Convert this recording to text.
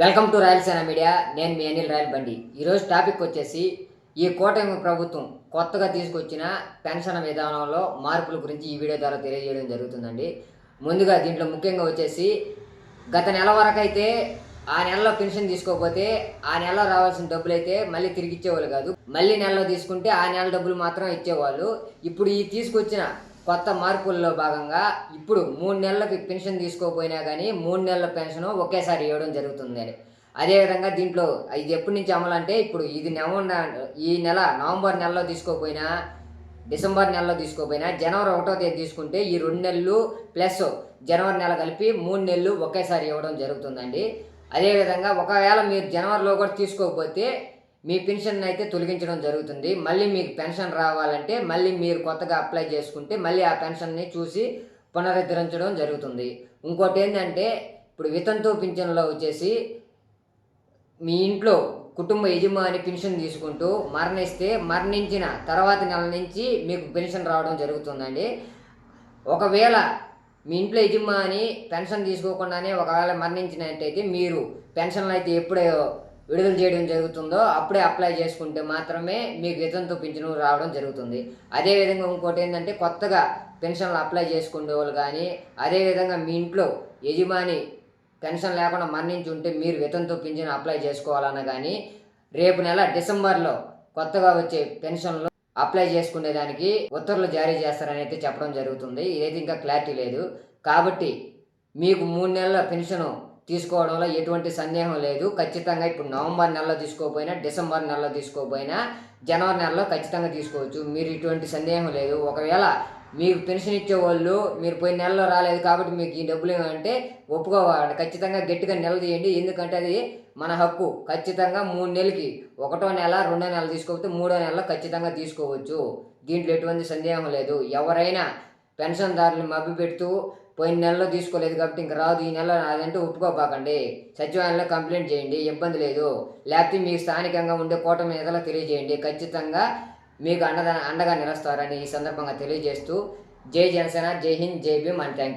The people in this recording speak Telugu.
వెల్కమ్ టు రాయలసీమ మీడియా నేను మీ అనిల్ రాయల్ బండి. ఈరోజు టాపిక్ వచ్చేసి ఈ కూటమి ప్రభుత్వం కొత్తగా తీసుకొచ్చిన పెన్షన్ విధానంలో మార్పుల గురించి ఈ వీడియో ద్వారా తెలియజేయడం జరుగుతుందండి. ముందుగా దీంట్లో ముఖ్యంగా వచ్చేసి గత నెల వరకు అయితే ఆ నెలలో పెన్షన్ తీసుకోకపోతే ఆ నెలలో రావాల్సిన డబ్బులు అయితే మళ్ళీ తిరిగి ఇచ్చేవాళ్ళు కాదు. మళ్ళీ నెలలో తీసుకుంటే ఆ నెల డబ్బులు మాత్రం ఇచ్చేవాళ్ళు. ఇప్పుడు ఈ తీసుకొచ్చిన కొత్త మార్పుల్లో భాగంగా ఇప్పుడు మూడు నెలలకి పెన్షన్ తీసుకోకపోయినా కానీ మూడు నెలల పెన్షన్ ఒకేసారి ఇవ్వడం జరుగుతుంది అదేవిధంగా దీంట్లో ఇది ఎప్పటి నుంచి అమలు అంటే ఇప్పుడు ఇది నవంబర్ ఈ నెల నవంబర్ నెలలో తీసుకోకపోయినా డిసెంబర్ నెలలో తీసుకోకపోయినా జనవరి ఒకటో తేదీ తీసుకుంటే ఈ రెండు నెలలు ప్లస్ జనవరి నెల కలిపి మూడు నెలలు ఒకేసారి ఇవ్వడం జరుగుతుందండి. అదేవిధంగా ఒకవేళ మీరు జనవరిలో కూడా తీసుకోకపోతే మీ పెన్షన్ అయితే తొలగించడం జరుగుతుంది. మళ్ళీ మీకు పెన్షన్ రావాలంటే మళ్ళీ మీరు కొత్తగా అప్లై చేసుకుంటే మళ్ళీ ఆ పెన్షన్ని చూసి పునరుద్ధరించడం జరుగుతుంది. ఇంకోటి ఏంటంటే ఇప్పుడు వితంతు పింఛన్లో వచ్చేసి మీ ఇంట్లో కుటుంబ యజమాని పెన్షన్ తీసుకుంటూ మరణిస్తే మరణించిన తర్వాత నెల నుంచి మీకు పెన్షన్ రావడం జరుగుతుందండి. ఒకవేళ మీ ఇంట్లో యజమాని పెన్షన్ తీసుకోకుండానే ఒకవేళ మరణించినట్టయితే మీరు పెన్షన్లు అయితే ఎప్పుడో విడుదల చేయడం జరుగుతుందో అప్పుడే అప్లై చేసుకుంటే మాత్రమే మీకు వితంతు పింఛను రావడం జరుగుతుంది. అదేవిధంగా ఇంకోటి ఏంటంటే కొత్తగా పెన్షన్లు అప్లై చేసుకునే వాళ్ళు కానీ అదేవిధంగా మీ ఇంట్లో యజమాని పెన్షన్ లేకుండా మరణించి ఉంటే మీరు వితంతు పింఛను అప్లై చేసుకోవాలన్నా కానీ రేపు నెల డిసెంబర్లో కొత్తగా వచ్చే పెన్షన్లు అప్లై చేసుకునేదానికి ఉత్తర్వులు జారీ చేస్తారని అయితే చెప్పడం జరుగుతుంది. ఇదైతే ఇంకా క్లారిటీ లేదు. కాబట్టి మీకు మూడు నెలల పెన్షన్ తీసుకోవడంలో ఎటువంటి సందేహం లేదు. ఖచ్చితంగా ఇప్పుడు నవంబర్ నెలలో తీసుకోకపోయినా డిసెంబర్ నెలలో తీసుకోకపోయినా జనవరి నెలలో ఖచ్చితంగా తీసుకోవచ్చు. మీరు ఇటువంటి సందేహం లేదు. ఒకవేళ మీకు పెన్షన్ ఇచ్చే వాళ్ళు మీరు పోయిన నెలలో రాలేదు కాబట్టి మీకు ఈ డబ్బులు ఏమంటే ఒప్పుకోవాలి ఖచ్చితంగా గట్టిగా నిలదీయండి ఎందుకంటే అది మన హక్కు. ఖచ్చితంగా మూడు నెలలకి ఒకటో నెల రెండో నెల తీసుకోకపోతే మూడో నెలలో ఖచ్చితంగా తీసుకోవచ్చు. దీంట్లో ఎటువంటి సందేహం లేదు. ఎవరైనా పెన్షన్దారులు మభ్య పెడుతూ పోయిన నెలలో తీసుకోలేదు కాబట్టి ఇంక రాదు. ఈ నెల అదంటే ఒప్పుకోపాకండి సచివాలయంలో కంప్లైంట్ చేయండి. ఇబ్బంది లేదు. లేకపోతే మీకు స్థానికంగా ఉండే కూటమి నేతలు తెలియజేయండి. ఖచ్చితంగా మీకు అండగా అండగా నిలుస్తారని ఈ సందర్భంగా తెలియజేస్తూ జై జనసేన జై హింద్ జై భీమ్ అండ్ థ్యాంక్ యూ